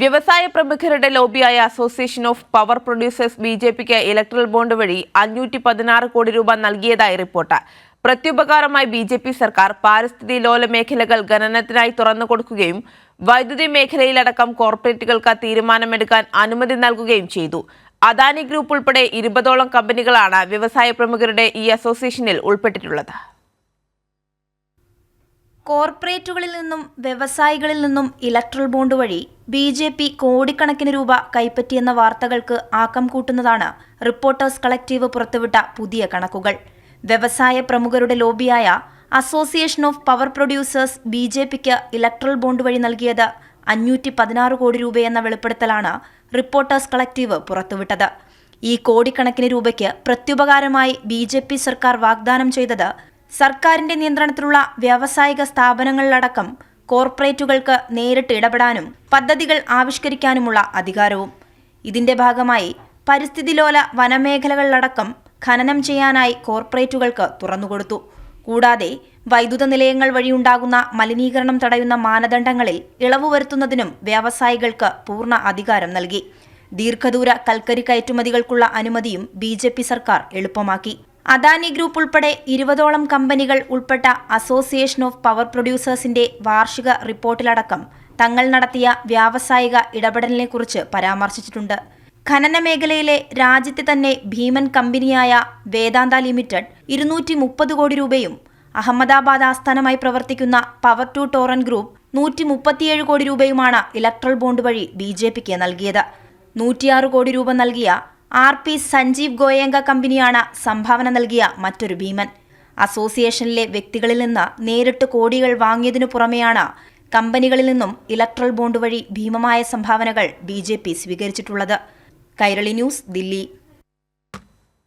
വ്യവസായ പ്രമുഖരുടെ ലോബിയായ association of power producers B J pick electoral bond വഴി അഞ്ഞൂറ്റി പതിനാറ് കോടി രൂപ നൽകിയതായി റിപ്പോർട്ട്. പ്രത്യുപകാരമായി ബി ജെ പി സർക്കാർ പാരിസ്ഥിതി ലോല മേഖലകൾ ഖനനത്തിനായി തുറന്നു കൊടുക്കുകയും വൈദ്യുതി മേഖലയിലടക്കം കോർപ്പറേറ്റുകൾക്ക് തീരുമാനമെടുക്കാൻ അനുമതി നൽകുകയും ചെയ്തു. അദാനി ഗ്രൂപ്പ് ഉൾപ്പെടെ ഇരുപതോളം കമ്പനികളാണ് വ്യവസായ പ്രമുഖരുടെ ഈ അസോസിയേഷനിൽ ഉൾപ്പെട്ടിട്ടുള്ളത്. കോർപ്പറേറ്റുകളിൽ നിന്നും വ്യവസായികളിൽ നിന്നും ഇലക്ട്രൽ ബോണ്ട് വഴി ബി ജെ പി കോടിക്കണക്കിന് രൂപ കൈപ്പറ്റിയെന്ന വാർത്തകൾക്ക് ആക്കം കൂട്ടുന്നതാണ് റിപ്പോർട്ടേഴ്സ് കളക്റ്റീവ് പുറത്തുവിട്ട പുതിയ കണക്കുകൾ. വ്യവസായ പ്രമുഖരുടെ ലോബിയായ association of power producers B J pick electoral bond വഴി നൽകിയത് അഞ്ഞൂറ്റി പതിനാറ് കോടി രൂപയെന്ന വെളിപ്പെടുത്തലാണ് റിപ്പോർട്ടേഴ്സ് കളക്റ്റീവ് പുറത്തുവിട്ടത്. ഈ കോടിക്കണക്കിന് രൂപയ്ക്ക് പ്രത്യുപകാരമായി ബി സർക്കാർ വാഗ്ദാനം ചെയ്തത് സർക്കാരിന്റെ നിയന്ത്രണത്തിലുള്ള വ്യാവസായിക സ്ഥാപനങ്ങളിലടക്കം കോർപ്പറേറ്റുകൾക്ക് നേരിട്ട് ഇടപെടാനും പദ്ധതികൾ ആവിഷ്കരിക്കാനുമുള്ള അധികാരവും. ഇതിന്റെ ഭാഗമായി പരിസ്ഥിതിലോല വനമേഖലകളിലടക്കം ഖനനം ചെയ്യാനായി കോർപ്പറേറ്റുകൾക്ക് തുറന്നുകൊടുത്തു. കൂടാതെ വൈദ്യുത നിലയങ്ങൾ വഴിയുണ്ടാകുന്ന മലിനീകരണം തടയുന്ന മാനദണ്ഡങ്ങളിൽ ഇളവ് വരുത്തുന്നതിനും വ്യവസായികൾക്ക് പൂർണ അധികാരം നൽകി. ദീർഘദൂര കൽക്കരി കയറ്റുമതികൾക്കുള്ള അനുമതിയും ബി സർക്കാർ എളുപ്പമാക്കി. അദാനി ഗ്രൂപ്പ് ഉൾപ്പെടെ ഇരുപതോളം കമ്പനികൾ ഉൾപ്പെട്ട അസോസിയേഷൻ ഓഫ് പവർ പ്രൊഡ്യൂസേഴ്സിന്റെ വാർഷിക റിപ്പോർട്ടിലടക്കം തങ്ങൾ നടത്തിയ വ്യാവസായിക ഇടപെടലിനെക്കുറിച്ച് പരാമർശിച്ചിട്ടുണ്ട്. ഖനന മേഖലയിലെ രാജ്യത്തെ തന്നെ ഭീമൻ കമ്പനിയായ വേദാന്ത ലിമിറ്റഡ് ഇരുന്നൂറ്റി മുപ്പത് കോടി രൂപയും അഹമ്മദാബാദ് ആസ്ഥാനമായി പ്രവർത്തിക്കുന്ന പവർ ടു ടോറൻ ഗ്രൂപ്പ് നൂറ്റി മുപ്പത്തിയേഴ് കോടി രൂപയുമാണ് ഇലക്ട്രൽ ബോണ്ട് വഴി ബി ജെ പിക്ക് നൽകിയത്. നൂറ്റിയാറ് കോടി രൂപ നൽകിയ ആർ പി സഞ്ജീവ് ഗോയങ്ക കമ്പനിയാണ് സംഭാവന നൽകിയ മറ്റൊരു ഭീമൻ. അസോസിയേഷനിലെ വ്യക്തികളിൽ നിന്ന് നേരിട്ട് കോടികൾ വാങ്ങിയതിനു പുറമെയാണ് കമ്പനികളിൽ നിന്നും ഇലക്ട്രൽ ബോണ്ട് വഴി ഭീമമായ സംഭാവനകൾ ബി സ്വീകരിച്ചിട്ടുള്ളത്. കൈരളി ന്യൂസ് ദില്ലി.